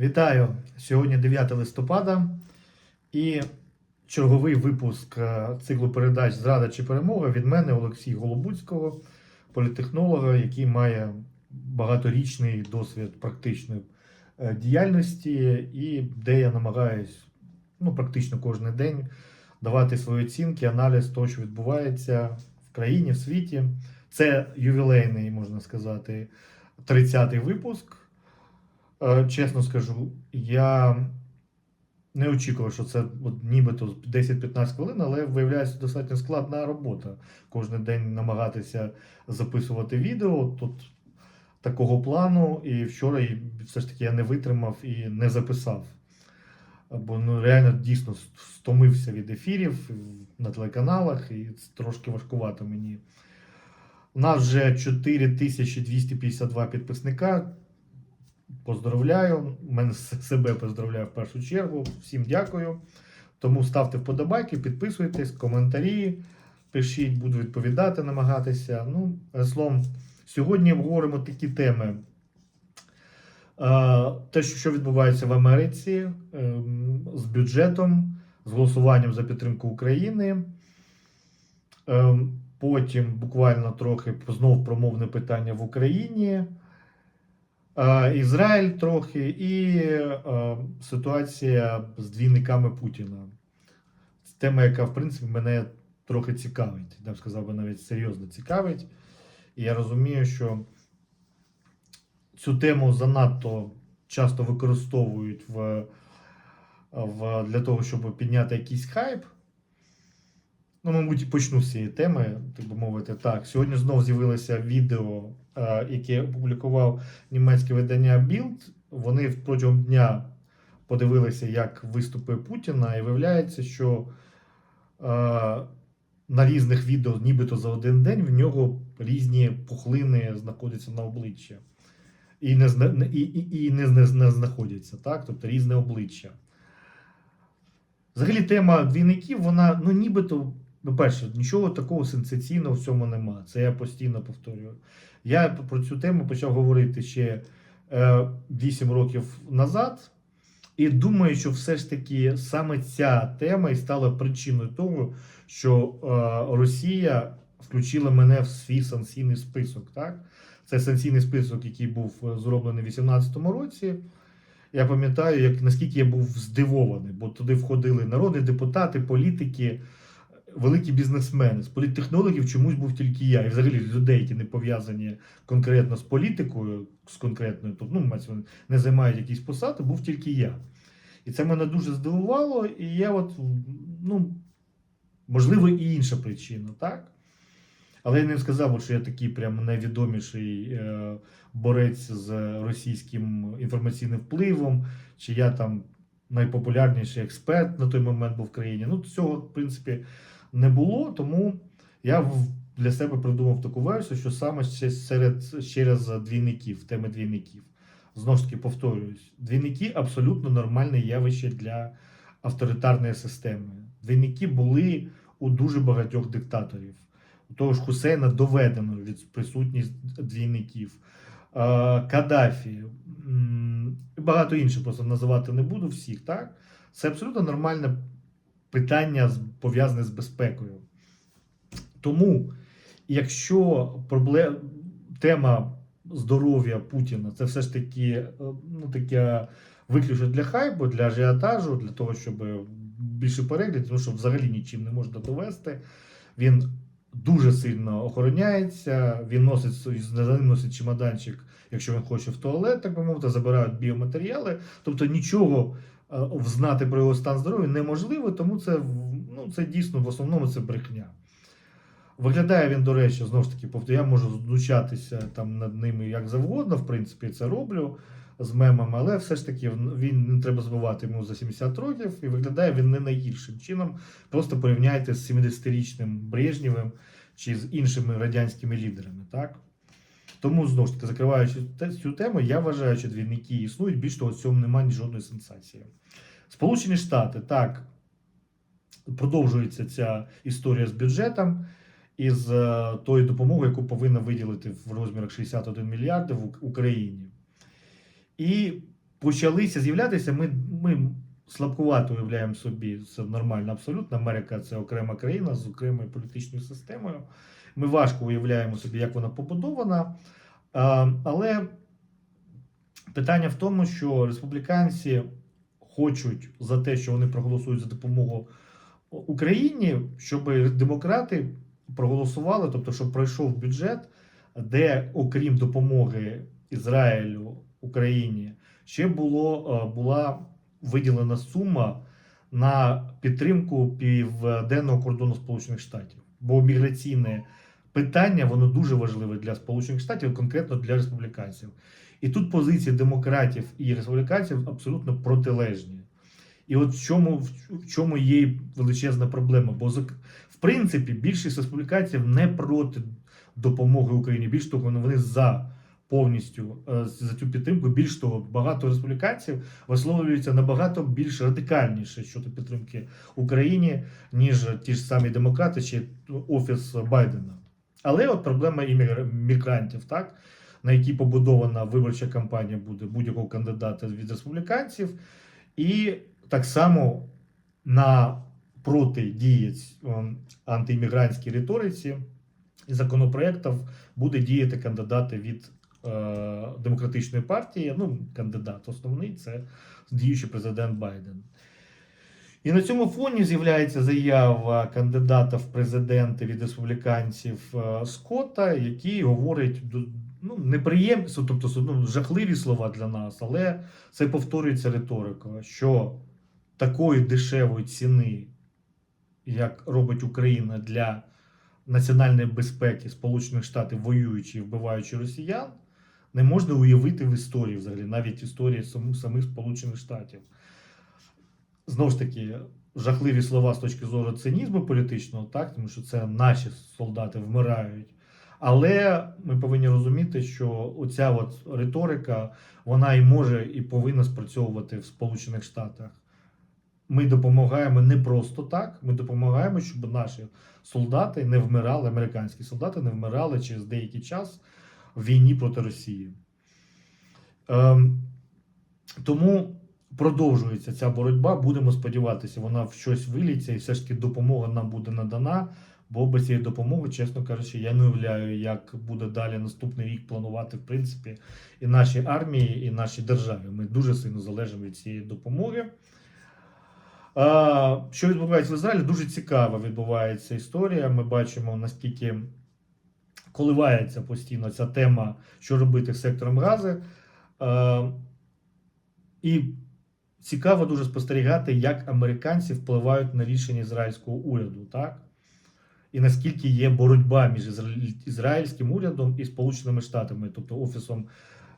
Вітаю! Сьогодні 9 листопада і черговий випуск е, циклу передач Зрада чи перемога від мене Олексія Голобуцького, політехнолога, який має багаторічний досвід практичної е, діяльності, і де я намагаюсь ну, практично кожен день давати свої оцінки, аналіз того, що відбувається в країні, в світі. Це ювілейний, можна сказати, 30-й випуск. Е, Чесно скажу, я не очікував, що це от нібито 10-15 хвилин, але виявляється достатньо складна робота. Кожен день намагатися записувати відео. Тут такого плану, і вчора все ж таки я не витримав і не записав. Бо ну, реально дійсно стомився від ефірів на телеканалах, і це трошки важкувато мені. У нас вже 4252 підписника. Поздравляю. Мене себе поздравляю в першу чергу. Всім дякую. Тому ставте вподобайки, підписуйтесь, коментарі, пишіть, буду відповідати, намагатися. Ну, словом, сьогодні обговоримо такі теми. Е, Те, що що відбувається в Америці ем, з бюджетом, з голосуванням за підтримку України. Ем, Потім буквально трохи знов промовне питання в Україні. Ізраїль трохи і ситуація з двійниками Путіна. Тема, яка, в принципі, мене трохи цікавить. Я б сказав би навіть серйозно цікавить. І я розумію, що цю тему занадто часто використовують в, в, для того, щоб підняти якийсь хайп. Ну, мабуть, почну з цієї теми, так би мовити. Так, сьогодні знов з'явилося відео, яке опублікував німецьке видання Bild. Вони протягом дня подивилися, як виступи Путіна, і виявляється, що е, на різних відео, нібито за один день, в нього різні пухлини знаходяться на обличчя. І не, і, і, і не, не знаходяться, так? тобто різне обличчя. Взагалі, тема двійників, вона ну нібито, по-перше, нічого такого сенсаційного в цьому нема. Це я постійно повторюю. Я про цю тему почав говорити ще е, 8 років назад, і думаю, що все ж таки саме ця тема і стала причиною того, що е, Росія включила мене в свій санкційний список. Так? Це санкційний список, який був е, зроблений у 2018 році. Я пам'ятаю, як наскільки я був здивований, бо туди входили народні депутати, політики, великі бізнесмени. З політтехнологів чомусь був тільки я. І взагалі людей, які не пов'язані конкретно з політикою, з конкретною, тобто ну, не займають якісь посади, був тільки я. І це мене дуже здивувало, і я от, ну, можливо, і інша причина, так? Але я не сказав, що я такий прям найвідоміший е, борець з російським інформаційним впливом, чи я там найпопулярніший експерт на той момент був в країні. Ну, цього, в принципі, не було, тому я для себе придумав таку версію, що саме серед через двійників, теми двійників. Знову ж таки, повторююсь, двійники абсолютно нормальне явище для авторитарної системи. Двійники були у дуже багатьох диктаторів. У того ж Хусейна доведено від присутність двійників. Е, Каддафі, і багато інших просто називати не буду всіх, так? Це абсолютно нормальне питання, пов'язане з безпекою. Тому, якщо проблем, тема здоров'я Путіна це все ж таки е, ну, таке виключно для хайпу, для ажіотажу, для того, щоб більше переглядів, тому що взагалі нічим не можна довести. Він дуже сильно охороняється, він носить за ним носить чемоданчик, якщо він хоче в туалет, так би мовити, забирають біоматеріали. Тобто нічого взнати про його стан здоров'я неможливо, тому це, ну, це дійсно в основному це брехня. Виглядає він, до речі, знову ж таки, повторю, я можу знущатися там над ними як завгодно, в принципі, це роблю з мемами, але все ж таки він не треба забувати йому за 70 років, і виглядає він не найгіршим чином. Просто порівняйте з 70-річним Брежнєвим чи з іншими радянськими лідерами. Так? Тому, знову ж таки, закриваючи цю тему, я вважаю, що двійники існують, більш того, в цьому немає жодної сенсації. Сполучені Штати, так, продовжується ця історія з бюджетом і з е, тою допомогою, яку повинна виділити в розмірах 61 мільярдів в Україні. І почалися з'являтися, ми, ми слабкувато уявляємо собі, це нормально абсолютно. Америка це окрема країна з окремою політичною системою. Ми важко уявляємо собі, як вона побудована. Але питання в тому, що республіканці хочуть за те, що вони проголосують за допомогу Україні, щоб демократи проголосували, тобто, щоб пройшов бюджет, де, окрім допомоги Ізраїлю Україні, ще було, була виділена сума на підтримку південного кордону Сполучених Штатів. Бо міграційне питання воно дуже важливе для Сполучених Штатів, конкретно для республіканців. І тут позиції демократів і республіканців абсолютно протилежні. І от в чому, в чому є величезна проблема? Бо в принципі більшість республіканців не проти допомоги Україні. Більш того, вони за повністю е, за цю підтримку. Більш того, багато республіканців висловлюються набагато більш радикальніше щодо підтримки Україні, ніж ті ж самі демократи чи офіс Байдена. Але от проблема іммігр- мігрантів, так на якій побудована виборча кампанія буде будь-якого кандидата від республіканців, і так само на протидії ем, антиіммігрантській риториці і законопроєктів буде діяти кандидати від демократичної партії. Ну, кандидат основний це діючий президент Байден. І на цьому фоні з'являється заява кандидата в президенти від республіканців е, Скотта, який говорить ну, неприємні, тобто ну, жахливі слова для нас, але це повторюється риторикою, що такої дешевої ціни, як робить Україна для національної безпеки Сполучених Штатів, воюючи і вбиваючи росіян, не можна уявити в історії взагалі, навіть історії самих, Сполучених Штатів. Знову ж таки, жахливі слова з точки зору цинізму політичного, так, тому що це наші солдати вмирають. Але ми повинні розуміти, що оця от риторика, вона і може і повинна спрацьовувати в Сполучених Штатах. Ми допомагаємо не просто так, ми допомагаємо, щоб наші солдати не вмирали, американські солдати не вмирали через деякий час війні проти Росії. Ем, тому продовжується ця боротьба. Будемо сподіватися, вона в щось виліться, і все ж таки допомога нам буде надана. Бо без цієї допомоги, чесно кажучи, я не уявляю, як буде далі наступний рік планувати, в принципі, і нашій армії, і нашій державі. Ми дуже сильно залежимо від цієї допомоги. Що відбувається в Ізраїлі? Дуже цікава відбувається історія. Ми бачимо, наскільки коливається постійно ця тема, що робити з сектором гази. А, І цікаво дуже спостерігати, як американці впливають на рішення ізраїльського уряду, так? І наскільки є боротьба між ізраїльським урядом і Сполученими Штатами, тобто Офісом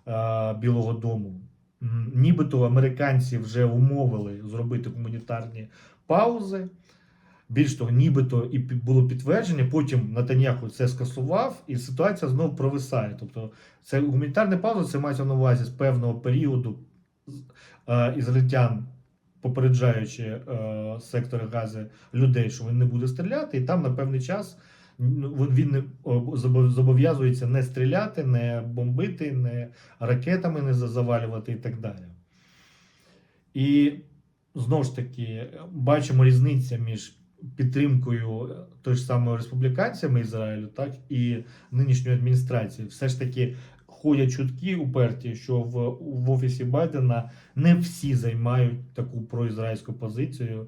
а, Білого Дому. Нібито американці вже умовили зробити гуманітарні паузи. Більш того, нібито і було підтвердження. Потім Натаньяху це скасував, і ситуація знову провисає. Тобто, це гуманітарна пауза, це мається на увазі з певного періоду е, ізраїльтян, попереджаючи е, сектори гази людей, що він не буде стріляти, і там на певний час ну, він не зобов'язується не стріляти, не бомбити, не ракетами не завалювати і так далі. І знову ж таки бачимо різницю між підтримкою той ж самої республіканцями Ізраїлю, так і нинішньої адміністрації. Все ж таки ходять чутки уперті, що в, в офісі Байдена не всі займають таку проізраїльську позицію,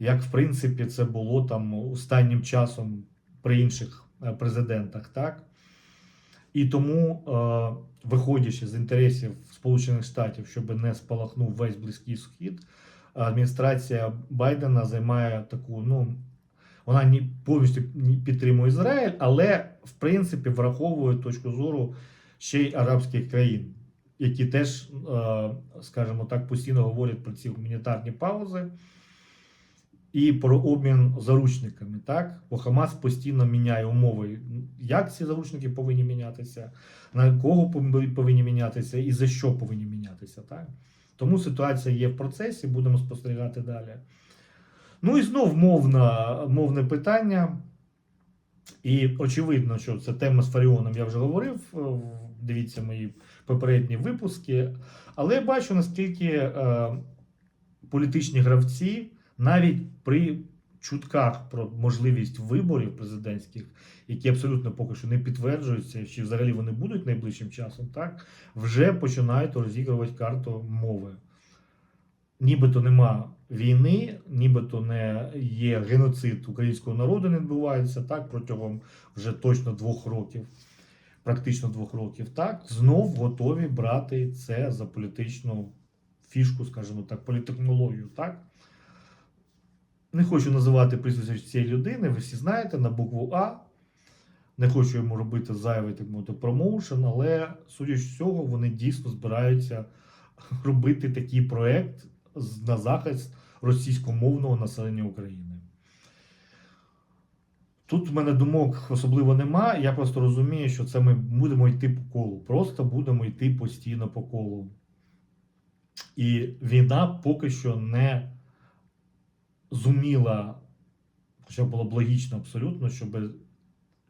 як в принципі це було там останнім часом при інших е, президентах, так? І тому, е, виходячи з інтересів Сполучених Штатів, щоб не спалахнув весь Близький Схід, адміністрація Байдена займає таку, ну, вона не повністю не підтримує Ізраїль, але в принципі враховує точку зору ще й арабських країн, які теж, е, скажімо так, постійно говорять про ці гуманітарні паузи і про обмін заручниками. Так? Бо Хамас постійно міняє умови, як ці заручники повинні мінятися, на кого повинні мінятися і за що повинні мінятися. Так? Тому ситуація є в процесі, будемо спостерігати далі. Ну і знов мовна, мовне питання. І очевидно, що це тема з Фаріоном, я вже говорив е, дивіться мої попередні випуски. Але я бачу, наскільки е, політичні гравці навіть при чутках про можливість виборів президентських, які абсолютно поки що не підтверджуються, чи взагалі вони будуть найближчим часом, так вже починають розігрувати карту мови. Нібито нема війни, нібито не є геноцид українського народу, не відбувається так протягом вже точно двох років, практично двох років. Так знов готові брати це за політичну фішку, скажімо так, політехнологію. Так не хочу називати прізвище цієї людини, ви всі знаєте на букву А. Не хочу йому робити зайвий так мовити промоушен, але судячи з цього, вони дійсно збираються робити такий проект на захист російськомовного населення України. Тут в мене думок особливо нема. Я просто розумію, що це ми будемо йти по колу. Просто будемо йти постійно по колу. І війна поки що не зуміла, хоча було б логічно абсолютно, щоб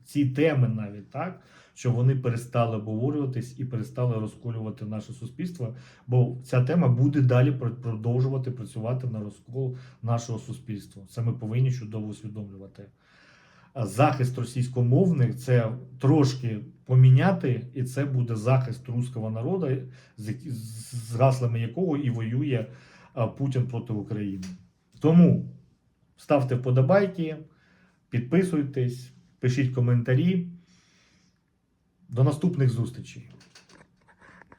ці теми навіть так, щоб вони перестали обговорюватись і перестали розколювати наше суспільство, бо ця тема буде далі пр- продовжувати працювати на розкол нашого суспільства. Це ми повинні чудово усвідомлювати. Захист російськомовних це трошки поміняти, і це буде захист руського народу, з, гаслами якого і воює Путін проти України. Тому ставте вподобайки, підписуйтесь, пишіть коментарі. До наступних зустрічей.